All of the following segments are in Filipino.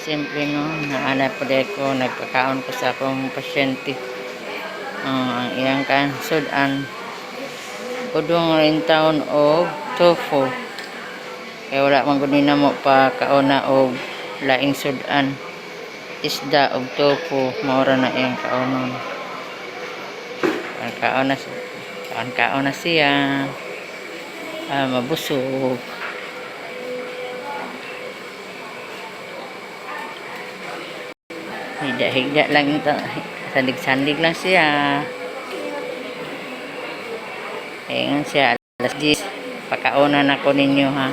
Simple no, naana po ko, nagpakaon ko sa akong pasyente. Ah, ang iyang kan, sudan. Udong rin taon o tofu. Kaya wala man guni na mo pa kaona o laing sudan. Isda o tofu, maura na iyang kaonon. Ang kaon na, kaon kaon na siya. Ah, mabusog. Higda-higda lang ito. Sandig-sandig lang siya. Ayan siya. Alas 10. Pakauna na ko ninyo ha.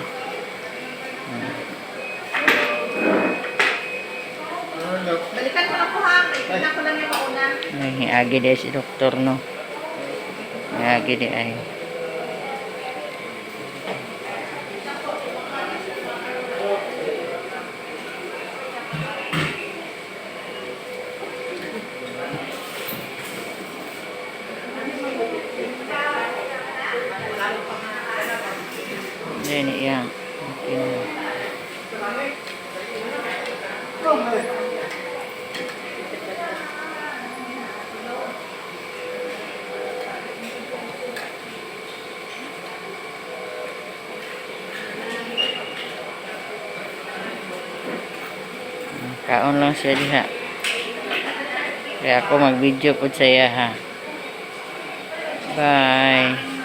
Balikan ko na po ha. Balikan ko lang yung mauna. Ay, di si doktor no. Hiagi di ay. Yan iya. Okay na. Kaon lang siya diha. Kaya ako mag-video po sa iya ha. Bye.